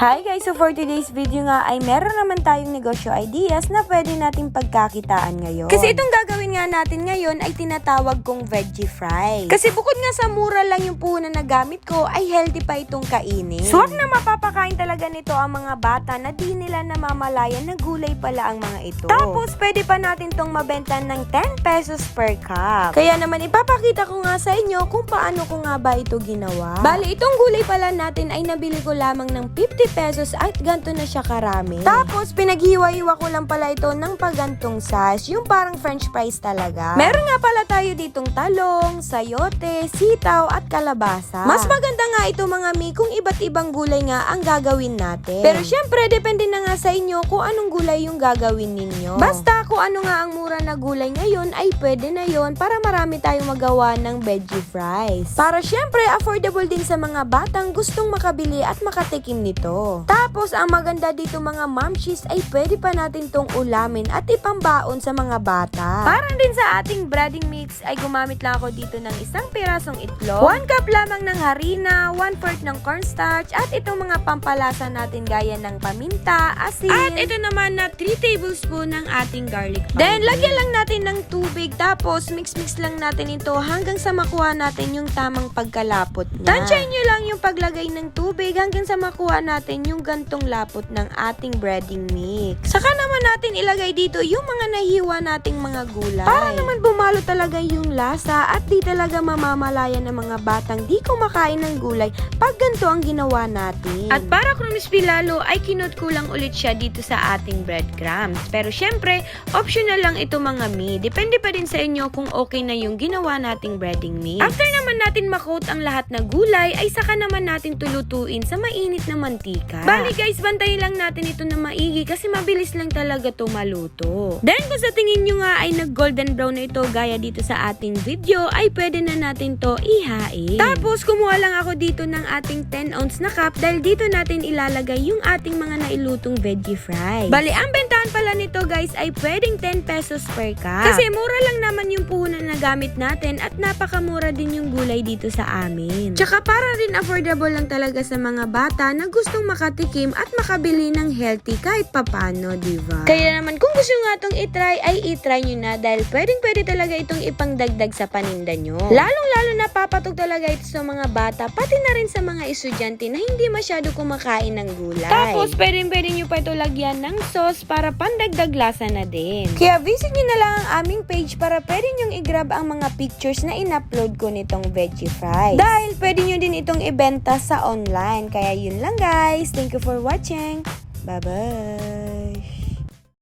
Hi guys! So for today's video nga ay meron naman tayong negosyo ideas na pwede nating pagkakitaan ngayon. Kasi itong gagawin nga natin ngayon ay tinatawag kong veggie fries. Kasi bukod nga sa mura lang yung puhunan na gamit ko, ay healthy pa itong kainin. So wag na mapapakain talaga nito ang mga bata na di nila namamalayan na gulay pala ang mga ito. Tapos pwede pa natin tong mabenta ng 10 pesos per cup. Kaya naman ipapakita ko nga sa inyo kung paano ko nga ba ito ginawa. Bali, itong gulay pala natin ay nabili ko lamang ng 50 pesos at ganto na siya karami. Tapos, pinaghiwa-hiwa ko lang pala ito ng pagantong size, yung parang french fries talaga. Meron nga pala tayo ditong talong, sayote, sitaw at kalabasa. Mas maganda nga ito mga mi kung iba't ibang gulay nga ang gagawin natin. Pero syempre, depende na nga sa inyo kung anong gulay yung gagawin ninyo. Basta kung ano nga ang mura na gulay ngayon ay pwede na yon para marami tayong magawa ng veggie fries. Para syempre, affordable din sa mga batang gustong makabili at makatikim nito. Tapos, ang maganda dito mga mamshis ay pwede pa natin tong ulamin at ipambaon sa mga bata. Parang din sa ating breading mix ay gumamit lang ako dito ng isang pirasong itlog, 1 cup lamang ng harina, 1 fourth ng cornstarch at itong mga pampalasa natin gaya ng paminta, asin, at ito naman na 3 tablespoon ng ating garlic powder. Then, lagyan lang natin ng tubig tapos mix-mix lang natin ito hanggang sa makuha natin yung tamang pagkalapot niya. Tansyahin nyo lang yung paglagay ng tubig hanggang sa makuha natin yung gantong lapot ng ating breading mix. Saka naman natin ilagay dito yung mga nahiwa nating mga gulay. Para naman bumalo talaga yung lasa at di talaga mamamalayan ng mga batang di kumakain ng gulay pag ganito ang ginawa natin. At para crispy lalo ay kinot ko lang ulit siya dito sa ating breadcrumbs. Pero syempre, optional lang ito mga mi. Depende pa din sa inyo kung okay na yung ginawa nating breading mix. After naman natin makot ang lahat na gulay, ay saka naman natin tulutuin sa mainit na mantika. Bali guys, bantayin lang natin ito na maigi kasi mabilis lang talaga to maluto. Then kung sa tingin nyo nga ay nag golden brown na ito gaya dito sa ating video, ay pwede na natin to ihain. Tapos kumuha lang ako dito ng ating 10 ounce na cup dahil dito natin ilalagay yung ating mga nailutong veggie fries. Bali, ang bentahan pala nito guys ay pwedeng 10 pesos per cup. Kasi mura lang naman yung puhunan na gamit natin at napakamura din yung gulay dito sa amin. Tsaka para rin affordable lang talaga sa mga bata na gustong makatikim at makabili ng healthy kahit papano, di ba? Kaya naman kung gusto nga itong itry ay itry nyo na dahil pwedeng pwede talaga itong ipangdagdag sa paninda nyo. Lalong lalo na papatog talaga ito sa mga bata pati na rin sa mga estudyante na hindi masyado kumakain ng gulay. Tapos pwedeng pwede nyo pa ito lagyan ng sauce para lasa na din. Kaya visit nyo na lang ang aming page para pwede nyong i-grab ang mga pictures na in-upload ko nitong veggie fries. Dahil pwede nyo din itong ibenta sa online. Kaya yun lang guys. Thank you for watching. Bye-bye!